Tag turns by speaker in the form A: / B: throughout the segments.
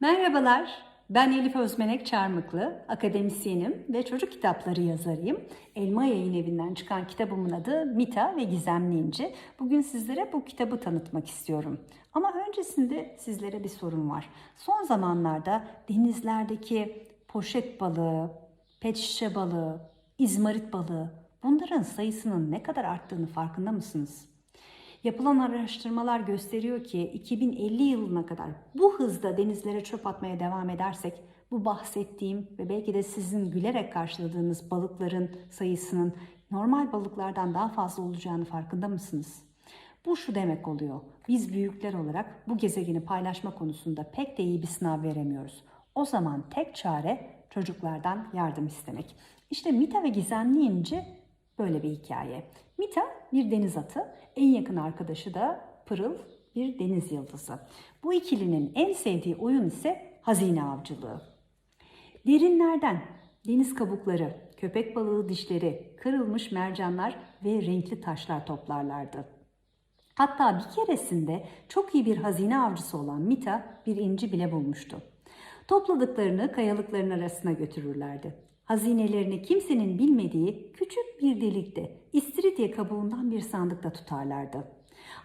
A: Merhabalar, ben Elif Özmenek Çarmıklı, akademisyenim ve çocuk kitapları yazarıyım. Elma Yayın Evi'nden çıkan kitabımın adı Mita ve Gizemli İnci. Bugün sizlere bu kitabı tanıtmak istiyorum. Ama öncesinde sizlere bir sorun var. Son zamanlarda denizlerdeki poşet balığı, pet şişe balığı, izmarit balığı bunların sayısının ne kadar arttığını farkında mısınız? Yapılan araştırmalar gösteriyor ki 2050 yılına kadar bu hızda denizlere çöp atmaya devam edersek bu bahsettiğim ve belki de sizin gülerek karşıladığınız balıkların sayısının normal balıklardan daha fazla olacağını farkında mısınız? Bu şu demek oluyor. Biz büyükler olarak bu gezegeni paylaşma konusunda pek de iyi bir sınav veremiyoruz. O zaman tek çare çocuklardan yardım istemek. İşte Mita ve Gizemli İnci böyle bir hikaye. Mita bir deniz atı, en yakın arkadaşı da Pırıl bir deniz yıldızı. Bu ikilinin en sevdiği oyun ise hazine avcılığı. Derinlerden deniz kabukları, köpek balığı dişleri, kırılmış mercanlar ve renkli taşlar toplarlardı. Hatta bir keresinde çok iyi bir hazine avcısı olan Mita bir inci bile bulmuştu. Topladıklarını kayalıkların arasına götürürlerdi. Hazinelerini kimsenin bilmediği küçük bir delikte istiridye kabuğundan bir sandıkta tutarlardı.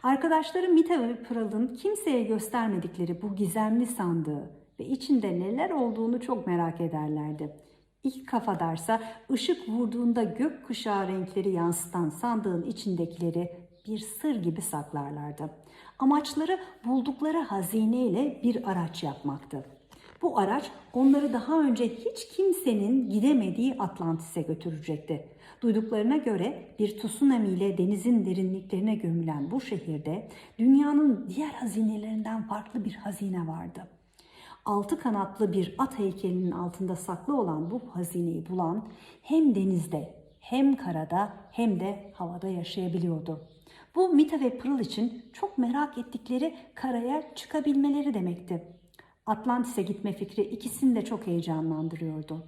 A: Arkadaşları Mita ve Pırıl'ın kimseye göstermedikleri bu gizemli sandığı ve içinde neler olduğunu çok merak ederlerdi. İlk kafadarsa ışık vurduğunda gökkuşağı renkleri yansıtan sandığın içindekileri bir sır gibi saklarlardı. Amaçları buldukları hazineyle bir araç yapmaktı. Bu araç onları daha önce hiç kimsenin gidemediği Atlantis'e götürecekti. Duyduklarına göre bir tsunami ile denizin derinliklerine gömülen bu şehirde dünyanın diğer hazinelerinden farklı bir hazine vardı. Altı kanatlı bir at heykelinin altında saklı olan bu hazineyi bulan hem denizde hem karada hem de havada yaşayabiliyordu. Bu Mita ve Pırıl için çok merak ettikleri karaya çıkabilmeleri demekti. Atlantis'e gitme fikri ikisini de çok heyecanlandırıyordu.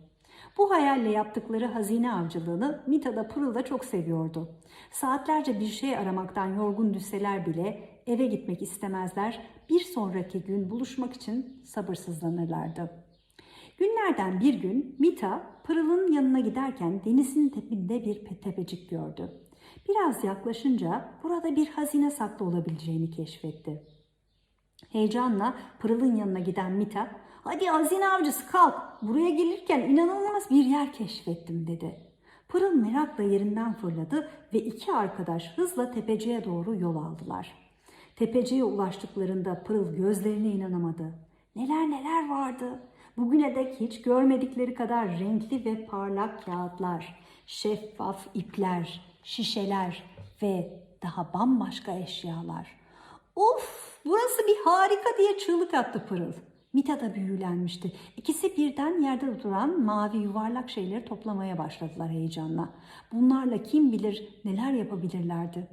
A: Bu hayalle yaptıkları hazine avcılığını Mita da Pırıl da çok seviyordu. Saatlerce bir şey aramaktan yorgun düşseler bile eve gitmek istemezler, bir sonraki gün buluşmak için sabırsızlanırlardı. Günlerden bir gün Mita Pırıl'ın yanına giderken denizin tepinde bir tepecik gördü. Biraz yaklaşınca burada bir hazine saklı olabileceğini keşfetti. Heyecanla Pırıl'ın yanına giden Mita, ''Hadi hazine avcısı kalk, buraya gelirken inanılmaz bir yer keşfettim.'' dedi. Pırıl merakla yerinden fırladı ve iki arkadaş hızla tepeciye doğru yol aldılar. Tepeciye ulaştıklarında Pırıl gözlerine inanamadı. Neler neler vardı. Bugüne dek hiç görmedikleri kadar renkli ve parlak kağıtlar, şeffaf ipler, şişeler ve daha bambaşka eşyalar. Of burası bir harika diye çığlık attı Pırıl. Mita da büyülenmişti. İkisi birden yerde duran mavi yuvarlak şeyleri toplamaya başladılar heyecanla. Bunlarla kim bilir neler yapabilirlerdi.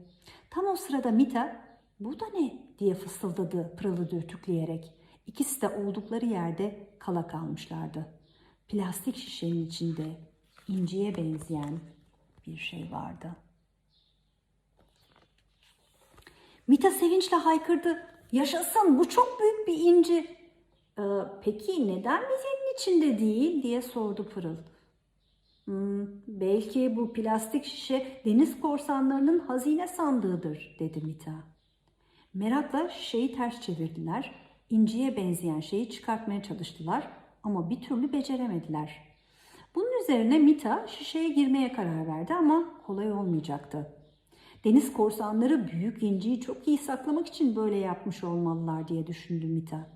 A: Tam o sırada Mita bu da ne diye fısıldadı Pırıl'ı dürtükleyerek. İkisi de oldukları yerde kala kalmışlardı. Plastik şişenin içinde inciye benzeyen bir şey vardı. Mita sevinçle haykırdı. Yaşasın bu çok büyük bir inci. "Ee, peki neden mizinin içinde değil diye sordu Pırıl. "Hmm, belki bu plastik şişe deniz korsanlarının hazine sandığıdır dedi Mita. Merakla şişeyi ters çevirdiler. İnciye benzeyen şeyi çıkartmaya çalıştılar ama bir türlü beceremediler. Bunun üzerine Mita şişeye girmeye karar verdi ama kolay olmayacaktı. Deniz korsanları büyük inciyi çok iyi saklamak için böyle yapmış olmalılar diye düşündü Mita.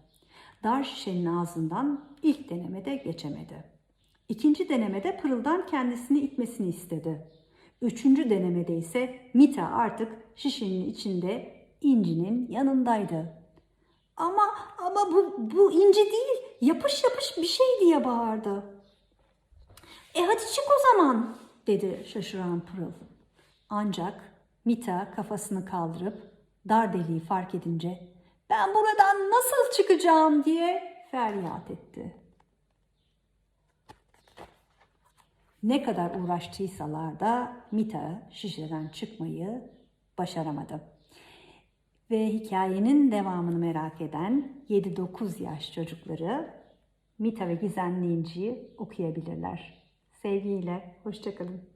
A: Dar şişenin ağzından ilk denemede geçemedi. İkinci denemede Pırıl'dan kendisini itmesini istedi. Üçüncü denemede ise Mita artık şişenin içinde incinin yanındaydı. Ama ama bu, bu inci değil yapış yapış bir şey diye bağırdı. E hadi çık o zaman dedi şaşıran Pırıl. Ancak Mita kafasını kaldırıp dar deliği fark edince ben buradan nasıl çıkacağım diye feryat etti. Ne kadar uğraştıysalar da Mita şişeden çıkmayı başaramadı. Ve hikayenin devamını merak eden 7-9 yaş çocukları Mita ve Gizemli İnci'yi okuyabilirler. Sevgiyle, hoşçakalın.